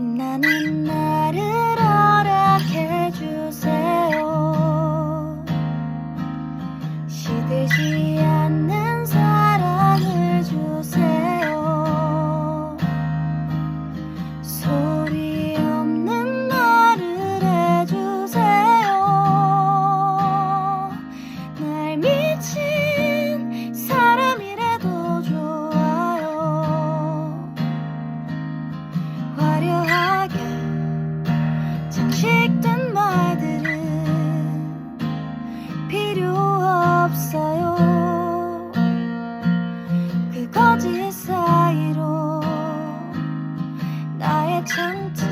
빛나는 나를 허락해 주세요. 시들지 않 ちゃ。